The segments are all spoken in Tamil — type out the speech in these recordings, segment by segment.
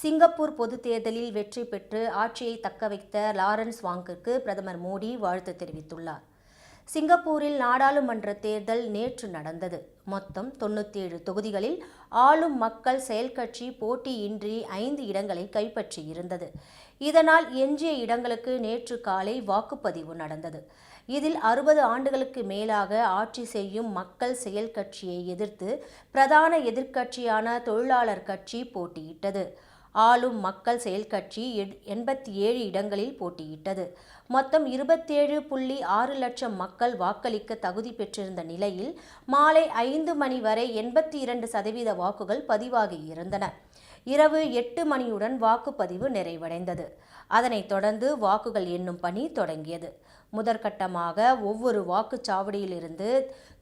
சிங்கப்பூர் பொதுத் தேர்தலில் வெற்றி பெற்று ஆட்சியை தக்கவைத்த லாரன்ஸ் வாங்கிற்கு பிரதமர் மோடி வாழ்த்து தெரிவித்துள்ளார். சிங்கப்பூரில் நாடாளுமன்ற தேர்தல் நேற்று நடந்தது. மொத்தம் தொண்ணூற்றி தொகுதிகளில் ஆளும் மக்கள் செயல் கட்சி போட்டியின்றி ஐந்து இடங்களை கைப்பற்றியிருந்தது. இதனால் எஞ்சிய இடங்களுக்கு நேற்று காலை வாக்குப்பதிவு நடந்தது. இதில் அறுபது ஆண்டுகளுக்கு மேலாக ஆட்சி செய்யும் மக்கள் செயல் கட்சியை எதிர்த்து பிரதான எதிர்க்கட்சியான தொழிலாளர் கட்சி போட்டியிட்டது. ஆளும் மக்கள் செயல் கட்சி எண்பத்தி ஏழு இடங்களில் போட்டியிட்டது. மொத்தம் இருபத்தேழு புள்ளி ஆறு லட்சம் மக்கள் வாக்களிக்க தகுதி பெற்றிருந்த நிலையில் மாலை ஐந்து மணி வரை எண்பத்தி இரண்டு சதவீத வாக்குகள் பதிவாகி இருந்தன. இரவு எட்டு மணியுடன் வாக்குப்பதிவு நிறைவடைந்தது. அதனைத் தொடர்ந்து வாக்குகள் எண்ணும் பணி தொடங்கியது. முதற்கட்டமாக ஒவ்வொரு வாக்குச்சாவடியிலிருந்து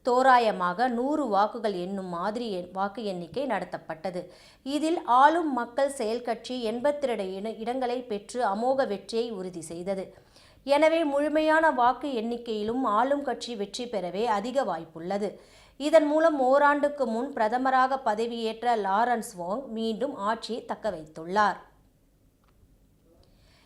தோராயமாக நூறு வாக்குகள் எண்ணும் மாதிரி வாக்கு எண்ணிக்கை நடத்தப்பட்டது. இதில் ஆளும் மக்கள் செயல் கட்சி எண்பத்திரண்டு இடங்களை பெற்று அமோக வெற்றியை உறுதி செய்தது. எனவே முழுமையான வாக்கு எண்ணிக்கையிலும் ஆளும் கட்சி வெற்றி பெறவே அதிக வாய்ப்புள்ளது. இதன் மூலம் ஓராண்டுக்கு முன் பிரதமராக பதவியேற்ற லாரன்ஸ் வோங் மீண்டும் ஆட்சியை தக்க வைத்துள்ளார்.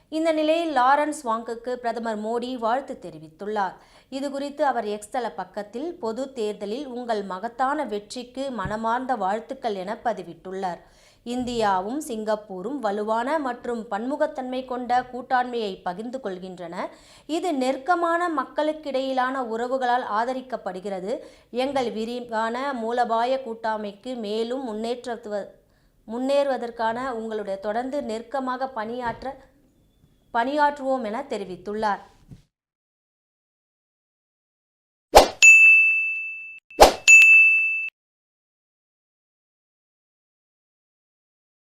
இந்த நிலையில் லாரன்ஸ் வாங்குக்கு பிரதமர் மோடி வாழ்த்து தெரிவித்துள்ளார். இது குறித்து அவர் எக்ஸ்தல பக்கத்தில் பொது தேர்தலில் உங்கள் மகத்தான வெற்றிக்கு மனமார்ந்த வாழ்த்துக்கள் என பதிவிட்டுள்ளார். இந்தியாவும் சிங்கப்பூரும் வலுவான மற்றும் பன்முகத்தன்மை கொண்ட கூட்டாண்மையை பகிர்ந்து கொள்கின்றன. இது நெருக்கமான மக்களுக்கிடையிலான உறவுகளால் ஆதரிக்கப்படுகிறது. எங்கள் விரிவான மூலபாய கூட்டாமைக்கு மேலும் முன்னேற்ற முன்னேறுவதற்கான உங்களுடைய தொடர்ந்து நெருக்கமாக பணியாற்ற பணியாற்றுவோம் என தெரிவித்துள்ளார்.